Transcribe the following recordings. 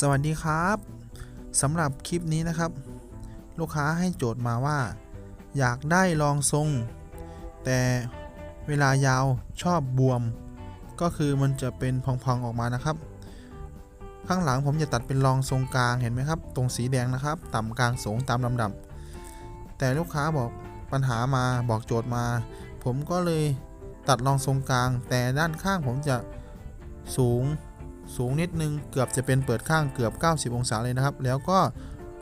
สวัสดีครับสำหรับคลิปนี้นะครับ ลูกค้าให้โจทย์มาว่า อยากได้รองทรง แต่เวลายาวชอบบวม ก็คือมันจะเป็นพองๆออกมานะครับ ข้างหลังผมจะตัดเป็นรองทรงกลางเห็นไหมครับ ตรงสีแดงนะครับ ต่ำกลางสูงตามลำดับ แต่ลูกค้าบอกปัญหามาบอกโจทย์มา ผมก็เลยตัดรองทรงกลาง แต่ด้านข้างผมจะสูง สูงนิดนึงเกือบจะเป็นเปิดข้างเกือบ 90 องศาเลยนะครับ แล้วก็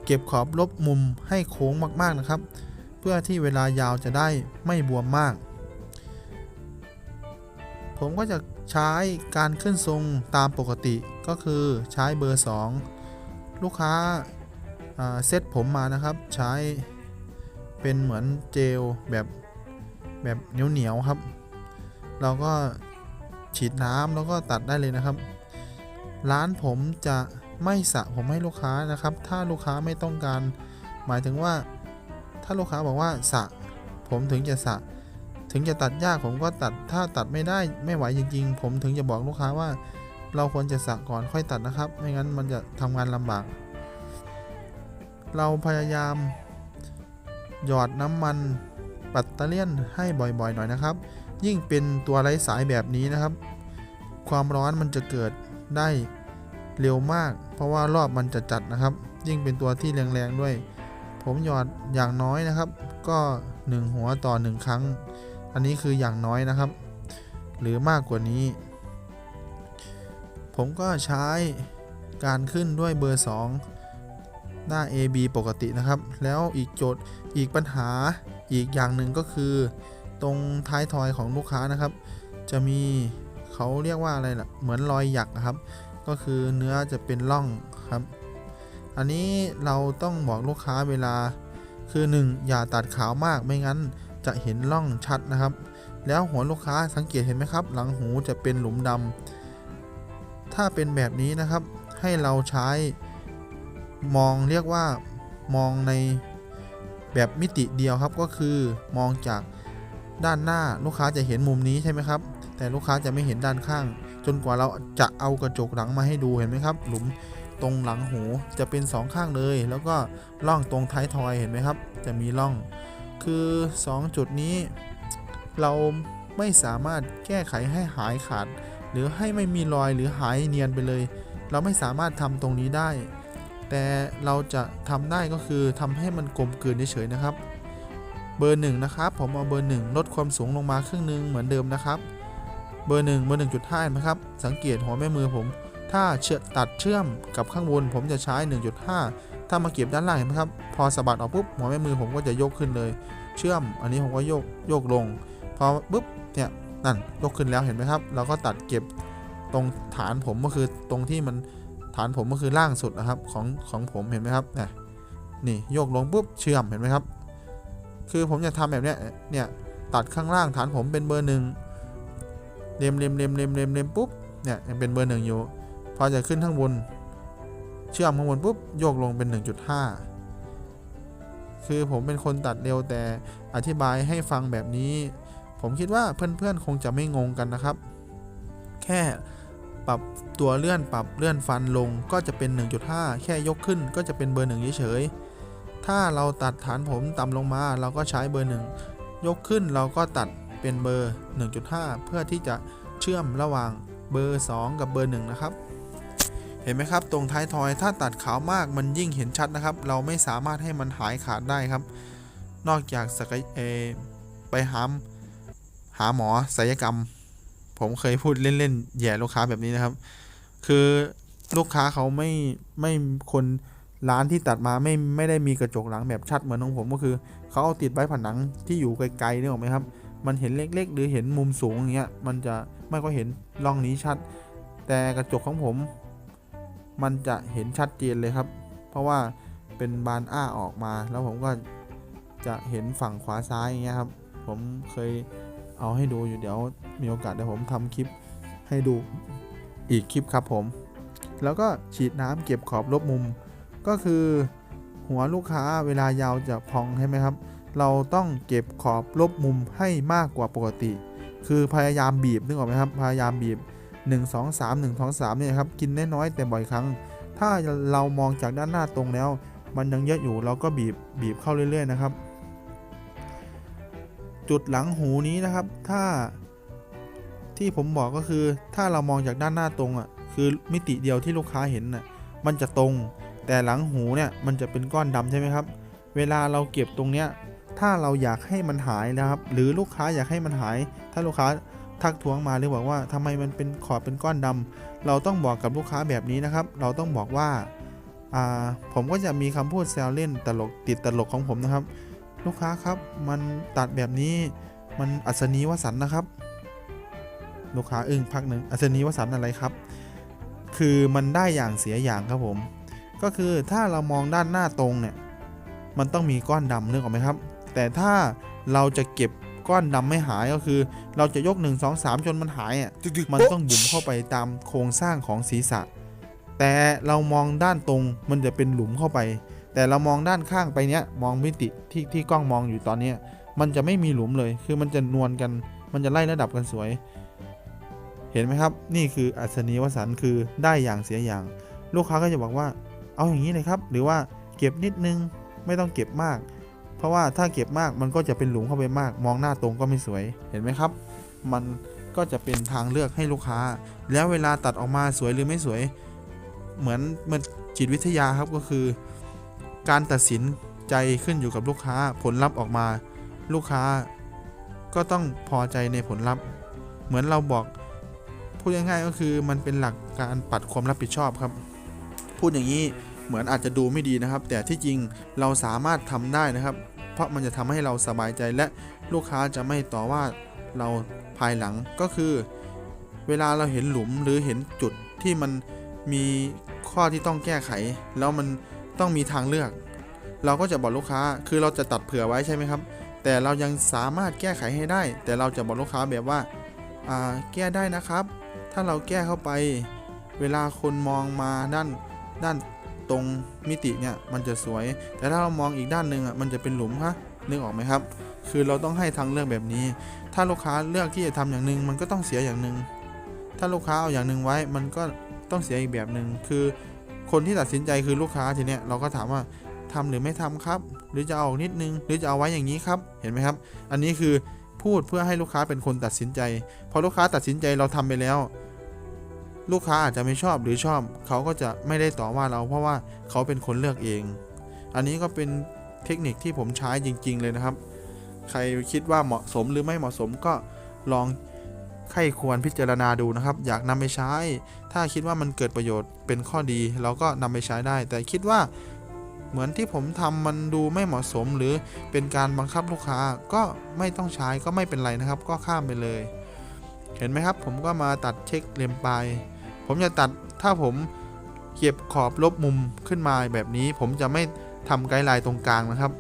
เก็บขอบลบมุมให้โค้งมากๆนะครับ เพื่อที่เวลายาวจะได้ไม่บวมมาก ผมก็จะใช้การขึ้นทรงตามปกติก็คือใช้เบอร์ 2 ลูกค้าเซตผมมานะครับ ใช้เป็นเหมือนเจลแบบแบบเหนียวๆครับ เราก็ฉีดน้ำแล้วก็ตัดได้เลยนะครับ ร้านผมจะไม่สระผมให้ลูกค้านะครับ ถ้าลูกค้าไม่ต้องการ หมายถึงว่า ถ้าลูกค้าบอกว่าสระผมถึงจะสระถึงจะตัดยากผมก็ตัด ถ้าตัดไม่ได้ไม่ไหวจริง ๆ ผมถึงจะบอกลูกค้าว่า เราควรจะสระก่อนค่อยตัดนะครับ ไม่งั้นมันจะทำงานลำบาก เราพยายาม หยอดน้ำมันปัตเตเลียนให้บ่อยๆ หน่อยนะครับ ยิ่งเป็นตัวไร้สายแบบนี้นะครับ ความร้อนมันจะเกิด ได้เร็วมาก เพราะว่ารอบมันจะจัดนะครับ ยิ่งเป็นตัวที่แรงๆด้วย ผมหยอดอย่างน้อยนะครับ ก็ 1 หัวต่อ 1 ครั้ง อันนี้คืออย่างน้อยนะครับ หรือมากกว่านี้ ผมก็ใช้การขึ้นด้วยเบอร์ 2 หน้า AB ปกตินะครับ แล้วอีกโจทย์อีกปัญหาอีกอย่างหนึ่งก็คือ ตรงท้ายทอยของลูกค้านะครับ จะมี เขาเรียกว่าอะไรล่ะ เหมือนรอยหยักนะครับ ก็คือเนื้อจะเป็นร่องครับ อันนี้เราต้องบอกลูกค้าเวลา คือ 1 อย่าตัดขาวมากไม่งั้นจะเห็นร่องชัดนะครับ แล้วหัวลูกค้าสังเกตเห็นไหมครับ หลังหูจะเป็นหลุมดำถ้าเป็นแบบนี้นะครับ ให้เราใช้มองเรียกว่ามองในแบบมิติเดียวครับก็คือมองจากด้านหน้าลูกค้าจะเห็นมุมนี้ใช่ไหมครับ แต่ลูกค้าจะไม่เห็นด้านข้าง จนกว่าเราจะเอากระจกหลังมาให้ดูเห็นไหมครับ หลุมตรงหลังหูจะเป็นสองข้างเลย แล้วก็ร่องตรงท้ายทอยเห็นไหมครับ จะมีร่อง คือ 2 จุดนี้ เราไม่สามารถแก้ไขให้หายขาด หรือให้ไม่มีรอยหรือหายเนียนไปเลย เราไม่สามารถทำตรงนี้ได้ แต่เราจะทำได้ก็คือทำให้มันกลมกลืนเฉยๆนะครับ เบอร์หนึ่งนะครับผมเอาเบอร์หนึ่งลดความสูงลงมาครึ่งหนึงเหมือนเดิมนะครับ บอร์หนึ่งเบอร์หนึ่งจุดห้านะครับ สังเกตหัวแม่มือผม ถ้าเชื่อตัดเชื่อมกับข้างบนผมจะใช้ 1.5 ถ้ามาเก็บด้านล่างเห็นไหมครับ พอสะบัดออกปุ๊บหัวแม่มือผมก็จะยกขึ้นเลย เชื่อม อันนี้ผมก็โยกโยกลง พอปุ๊บเนี่ยนั่นยกขึ้นแล้วเห็นไหมครับ เราก็ตัดเก็บตรงฐานผมก็คือตรงที่มันฐานผมก็คือล่างสุดนะครับของของผมเห็นไหมครับเนี่ยนี่โยกลงปุ๊บเชื่อมเห็นไหมครับ คือผมจะทำแบบเนี้ยเนี่ยตัดข้างล่างฐานผมเป็นเบอร์หนึ่ง เล็มเล็มเล็มเล็มเล็มเล็มปุ๊บเนี่ยยังเป็นเบอร์หนึ่งอยู่ พอจะขึ้นข้างบน เชื่อมข้างบนปุ๊บโยกลงเป็น 1.5 คือผมเป็นคนตัดเร็วแต่อธิบายให้ฟังแบบนี้ ผมคิดว่าเพื่อนๆคงจะไม่งงกันนะครับ แค่ปรับตัวเลื่อนปรับเลื่อนฟันลงก็จะเป็น 1.5 แค่ยกขึ้นก็จะเป็นเบอร์หนึ่งเฉยๆถ้าเราตัดฐานผมต่ำลงมาเราก็ใช้เบอร์หนึ่งยกขึ้นเราก็ตัด เป็นเบอร์ 1.5 เพื่อที่จะเชื่อมระหว่างเบอร์ 2 กับเบอร์ 1 นะครับ เห็นไหมครับ ตรงท้ายทอยถ้าตัดขาวมากมันยิ่งเห็นชัดนะครับ เราไม่สามารถให้มันหายขาดได้ครับ นอกจากสกเอไปหาหาหมอศัลยกรรม ผมเคยพูดเล่นๆแย่ลูกค้าแบบนี้นะครับ คือลูกค้าเขาไม่ไม่คนร้านที่ตัดมาไม่ไม่ได้มีกระจกหลังแบบชัดเหมือนของผมก็คือเขาเอาติดไว้ผนังที่อยู่ไกลๆนี่หรอกไหมครับ มันเห็นเล็ก ๆ หรือเห็นมุมสูงอย่างเงี้ยมันจะไม่ก็เห็นร่องนี้ชัด แต่กระจกของผม มันจะเห็นชัดเจนเลยครับ เพราะว่าเป็นบานอ้าออกมา แล้วผมก็จะเห็นฝั่งขวาซ้ายอย่างเงี้ยครับ ผมเคยเอาให้ดูอยู่เดี๋ยวมีโอกาสเดี๋ยวผมทำคลิปให้ดูอีกคลิปครับผม แล้วก็ฉีดน้ำเก็บขอบลบมุม ก็คือหัวลูกค้าเวลายาวจะพองใช่ไหมครับ เราต้องเก็บขอบลบมุมให้มากกว่าปกติ คือพยายามบีบนึกออกไหมครับพยายามบีบ 1 2 3 1 2 3เนี่ยครับกินน้อยๆแต่บ่อยครั้ง ถ้าเรามองจากด้านหน้าตรงแล้ว มันยังเยอะอยู่เราก็บีบบีบเข้าเรื่อย ๆ นะครับ จุดหลังหูนี้นะครับ ถ้าที่ผมบอกก็คือถ้าเรามองจากด้านหน้าตรงอะคือมิติเดียวที่ลูกค้าเห็นน่ะมันจะตรง แต่หลังหูเนี่ยมันจะเป็นก้อนดำใช่ไหมครับ เวลาเราเก็บตรงเนี้ย ถ้าเราอยากให้มันหายนะครับ หรือลูกค้าอยากให้มันหาย ถ้าลูกค้าทักท้วงมาหรือบอกว่าทำไมมันเป็นขอบเป็นก้อนดำเราต้องบอกกับลูกค้าแบบนี้นะครับ เราต้องบอกว่าผมก็จะมีคำพูดแซวเล่นตลกติดตลกของผมนะครับ ลูกค้าครับมันตัดแบบนี้มันอัศนีวสันนะครับ ลูกค้าอึ้งพักหนึ่งอัศนีวสันอะไรครับ คือมันได้อย่างเสียอย่างครับผม ก็คือถ้าเรามองด้านหน้าตรงเนี่ยมันต้องมีก้อนดำเนึกออกไหมครับ แต่ถ้าเราจะเก็บก้อนดำไม่หายก็คือ เราจะยก 1 2 3 จนมันหายอะมันต้องบุ๋มเข้าไปตามโครงสร้างของศีรษะ แต่เรามองด้านตรงมันจะเป็นหลุมเข้าไป แต่เรามองด้านข้างไปเนี้ยมองมิติที่ที่กล้องมองอยู่ตอนเนี้ยมันจะไม่มีหลุมเลย คือมันจะนวลกัน มันจะไล่ระดับกันสวย เห็นไหมครับ นี่คืออัศนีวสันต์คือได้อย่างเสียอย่าง ลูกค้าก็จะบอกว่า เอาอย่างนี้เลยครับ หรือว่าเก็บนิดนึง ไม่ต้องเก็บมาก เพราะว่าถ้าเก็บมากมันก็จะเป็นหลุมเข้าไปมาก มองหน้าตรงก็ไม่สวยเห็นไหมครับ มันก็จะเป็นทางเลือกให้ลูกค้า แล้วเวลาตัดออกมาสวยหรือไม่สวย เหมือนมันจิตวิทยาครับก็คือ การตัดสินใจขึ้นอยู่กับลูกค้าผลลัพธ์ออกมา ลูกค้าก็ต้องพอใจในผลลัพธ์ เหมือนเราบอกพูดง่ายๆก็คือมันเป็นหลักการปัดความรับผิดชอบครับ พูดอย่างนี้ เหมือนอาจจะดูไม่ดีนะครับ แต่ที่จริงเราสามารถทำได้นะครับ เพราะมันจะทำให้เราสบายใจและลูกค้าจะไม่ต่อว่าเราภายหลังก็คือ เวลาเราเห็นหลุมหรือเห็นจุดที่มันมีข้อที่ต้องแก้ไข แล้วมันต้องมีทางเลือก เราก็จะบอกลูกค้าคือเราจะตัดเผื่อไว้ใช่ไหมครับ แต่เรายังสามารถแก้ไขให้ได้ แต่เราจะบอกลูกค้าแบบว่าอ่าแก้ได้นะครับ ถ้าเราแก้เข้าไป เวลาคนมองมาด้านด้าน ตรงมิติเนี่ยมันจะสวย แต่ถ้าเรามองอีกด้านหนึ่งอะมันจะเป็นหลุมฮะนึกออกไหมครับ คือเราต้องให้ทางเลือกแบบนี้ ถ้าลูกค้าเลือกที่จะทำอย่างหนึ่งมันก็ต้องเสียอย่างหนึ่งถ้าลูกค้าเอาอย่างหนึ่งไว้มันก็ต้องเสียอีกแบบหนึ่งคือคนที่ตัดสินใจคือลูกค้าทีเนี้ยเราก็ถามว่าทำหรือไม่ทำครับ หรือจะเอาออกนิดนึง หรือจะเอาไว้อย่างนี้ครับ เห็นไหมครับ อันนี้คือพูดเพื่อให้ลูกค้าเป็นคนตัดสินใจ พอลูกค้าตัดสินใจเราทำไปแล้ว ลูกค้าอาจจะไม่ชอบหรือชอบเขาก็จะไม่ได้ต่อว่าเราเพราะว่าเขาเป็นคนเลือกเอง อันนี้ก็เป็นเทคนิคที่ผมใช้จริง ๆ เลยนะครับ ใครคิดว่าเหมาะสมหรือไม่เหมาะสมก็ลองใครควรพิจารณาดูนะครับ อยากนำไปใช้ ถ้าคิดว่ามันเกิดประโยชน์เป็นข้อดี เราก็นำไปใช้ได้ แต่คิดว่าเหมือนที่ผมทำมันดูไม่เหมาะสม หรือเป็นการบังคับลูกค้าก็ไม่ต้องใช้ก็ไม่เป็นไรนะครับ ก็ข้ามไปเลย เห็นไหมครับ ผมก็มาตัดเช็คเลมปลาย ผมจะตัดถ้าผมเก็บขอบลบมุมขึ้นมาแบบนี้ ผมจะไม่ทำไกด์ไลน์ตรงกลางนะครับ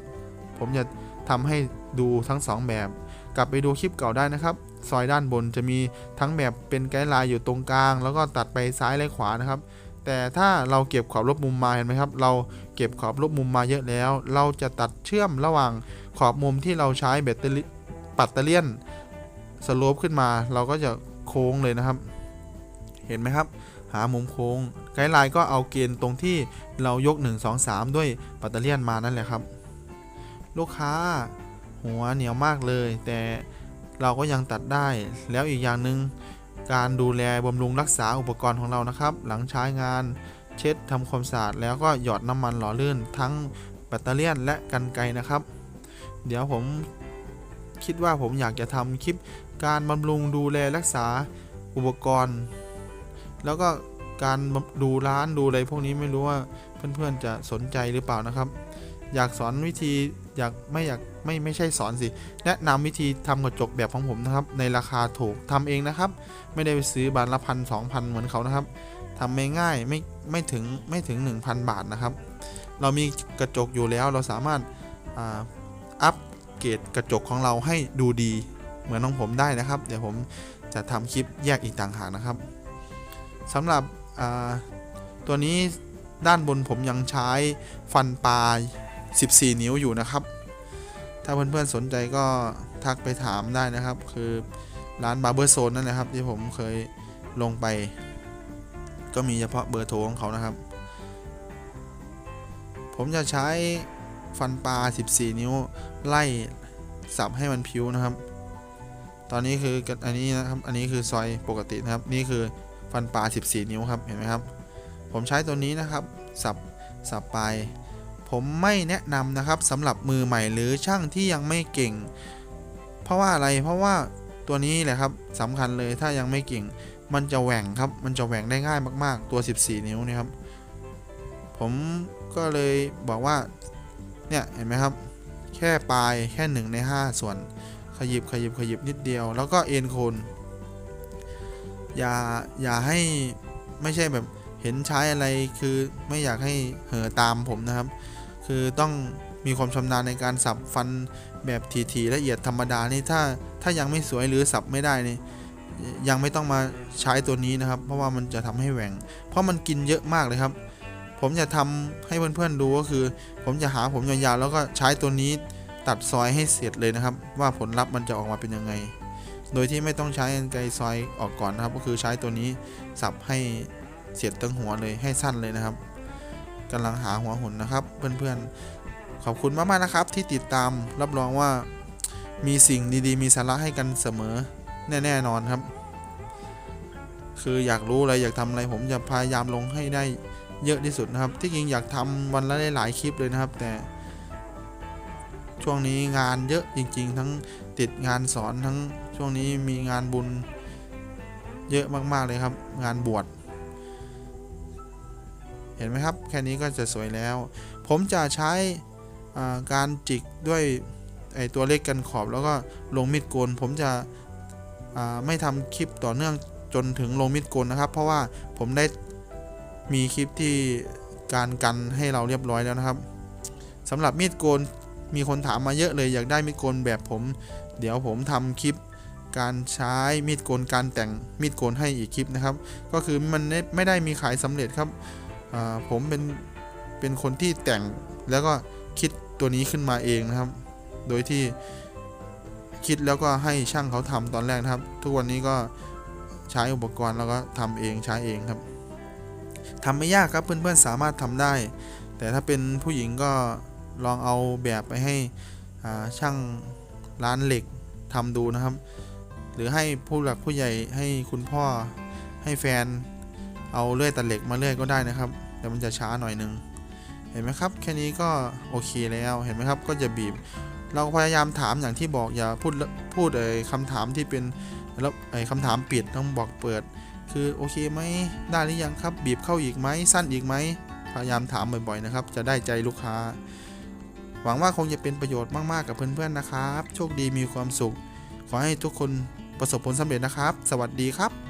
ผมจะทำให้ดูทั้งสองแบบ กลับไปดูคลิปเก่าได้นะครับ ซอยด้านบนจะมีทั้งแบบเป็นไกด์ไลน์อยู่ตรงกลาง แล้วก็ตัดไปซ้ายและขวานะครับ แต่ถ้าเราเก็บขอบลบมุมมาเห็นไหมครับ เราเก็บขอบลบมุมมาเยอะแล้ว เราจะตัดเชื่อมระหว่างขอบมุมที่เราใช้แบตเตอรี่ปัตเตอร์เลียนสโลปขึ้นมา เราก็จะโค้งเลยนะครับ เห็นไหมครับ หามุมโค้ง ไกด์ไลน์ก็เอาเกณฑ์ตรงที่เรายก 1 2 3 ด้วยปัตเตอร์เลียนมานั่นแหละครับ ลูกค้า หัวเหนียวมากเลย แต่เราก็ยังตัดได้ แล้วอีกอย่างหนึ่งการดูแลบำรุงรักษาอุปกรณ์ของเรานะครับ หลังใช้งานเช็ดทำความสะอาดแล้วก็หยอดน้ำมันหล่อลื่น ทั้งแบตเตอรี่และกันไกนะครับ เดี๋ยวผมคิดว่าผมอยากจะทำคลิปการบำรุงดูแลรักษาอุปกรณ์ แล้วก็การดูร้านดูอะไรพวกนี้ไม่รู้ว่าเพื่อนๆจะสนใจหรือเปล่านะครับ อยากสอนวิธีอยากไม่อยากไม่ไม่ใช่สอนสิ แนะนำวิธีทำกระจกแบบของผมนะครับ ในราคาถูกทำเองนะครับ ไม่ได้ไปซื้อบานละพันสองพันเหมือนเขานะครับทำง่ายๆไม่ไม่ถึงไม่ถึง 1,000 บาทนะครับ เรามีกระจกอยู่แล้วเราสามารถอ,าอัปเกรดกระจกของเราให้ดูดีเหมือนของผมได้นะครับ เดี๋ยวผมจะทำคลิปแยกอีกต่างหากนะครับ สำหรับตัวนี้ด้านบนผมยังใช้ฟันปลา14 นิ้วอยู่นะครับ ถ้าเพื่อนๆสนใจก็ทักไปถามได้นะครับ คือร้านบาร์เบอร์โซนนั่นแหละครับ ที่ผมเคยลงไป ก็มีเฉพาะเบอร์โทรของเขานะครับ ผมจะใช้ฟันปลา 14 นิ้ว ไล่สับให้มันพิวนะครับ ตอนนี้คืออันนี้นะครับ อันนี้คือซอยปกตินะครับ นี่คือ ฟันปลา 14 นิ้วครับเห็นไหมครับ ผมใช้ตัวนี้นะครับ สับสับปลายผมไม่แนะนำนะครับสำหรับมือใหม่หรือช่างที่ยังไม่เก่ง เพราะว่าอะไรเพราะว่าตัวนี้แหละครับสำคัญเลยถ้ายังไม่เก่ง มันจะแหว่งครับมันจะแหว่งได้ง่ายมาก ๆ ตัว 14 นิ้วนี่ครับ ผมก็เลยบอกว่าเนี่ยเห็นไหมครับ แค่ปลายแค่1ใน5 ส่วนขยิบขยิบขยิบนิดเดียว แล้วก็เอ็นโคน อย่าอย่าให้ไม่ใช่แบบเห็นใช้อะไรคือไม่อยากให้เห่อตามผมนะครับ คือต้องมีความชำนาญในการสับฟันแบบทีๆละเอียดธรรมดานี่ถ้าถ้ายังไม่สวยหรือสับไม่ได้นี่ยังไม่ต้องมาใช้ตัวนี้นะครับ เพราะว่ามันจะทำให้แหว่ง เพราะมันกินเยอะมากเลยครับ ผมจะทำให้เพื่อนๆดูก็คือ ผมจะหาผมยาวๆแล้วก็ใช้ตัวนี้ตัดซอยให้เสร็จเลยนะครับ ว่าผลลัพธ์มันจะออกมาเป็นยังไง โดยที่ไม่ต้องใช้กรรไกรซอยออกก่อนนะครับ ก็คือใช้ตัวนี้สับให้เสียดตั้งหัวเลยให้สั้นเลยนะครับกำลังหาหัวหุ่นนะครับ เพื่อนๆ ขอบคุณมากๆนะครับ ที่ติดตามรับรองว่ามีสิ่งดีๆ มีสาระให้กันเสมอแน่ๆนอนครับ คืออยากรู้อะไรอยากทำอะไรผมจะพยายามลงให้ได้เยอะที่สุดนะครับ ที่จริงอยากทำวันละหลายๆคลิปเลยนะครับ แต่ ช่วงนี้งานเยอะจริง ๆ ทั้งติดงานสอนทั้งช่วงนี้มีงานบุญเยอะมาก ๆ เลยครับ งานบวชเห็นไหมครับ แค่นี้ก็จะสวยแล้ว ผมจะใช้การจิกด้วยไอตัวเลขกันขอบแล้วก็ลงมีดโกน ผมจะไม่ทำคลิปต่อเนื่องจนถึงลงมีดโกนนะครับ เพราะว่าผมได้มีคลิปที่การกันให้เราเรียบร้อยแล้วนะครับสำหรับมีดโกน มีคนถามมาเยอะเลยอยากได้มีดโกนแบบผม เดี๋ยวผมทำคลิปการใช้มีดโกนการแต่งมีดโกนให้อีกคลิปนะครับ ก็คือมันไม่ได้มีขายสำเร็จครับผมเป็นเป็นคนที่แต่งแล้วก็คิดตัวนี้ขึ้นมาเองนะครับ โดยที่คิดแล้วก็ให้ช่างเขาทำตอนแรกนะครับ ทุกวันนี้ก็ใช้อุปกรณ์แล้วก็ทำเองใช้เองครับทำไม่ยากครับเพื่อนๆสามารถทำได้ แต่ถ้าเป็นผู้หญิงก็ ลองเอาแบบไปให้ช่างร้านเหล็กทำดูนะครับ หรือให้ผู้หลักผู้ใหญ่ให้คุณพ่อให้แฟนเอาเลื่อยตัดเหล็กมาเลื่อยก็ได้นะครับ แต่มันจะช้าหน่อยนึงเห็นไหมครับ แค่นี้ก็โอเคแล้วเห็นไหมครับก็จะบีบ เราพยายามถามอย่างที่บอกอย่าพูดพูดเอ่ยคำถามที่เป็นแล้วไอ้คำถามปิดต้องบอกเปิด คือโอเคไหมได้หรือยังครับ บีบเข้าอีกไหมสั้นอีกไหมพยายามถามบ่อยๆนะครับ จะได้ใจลูกค้า หวังว่าคงจะเป็นประโยชน์มาก ๆ กับเพื่อน ๆ นะครับ โชคดีมีความสุข ขอให้ทุกคนประสบผลสำเร็จนะครับ สวัสดีครับ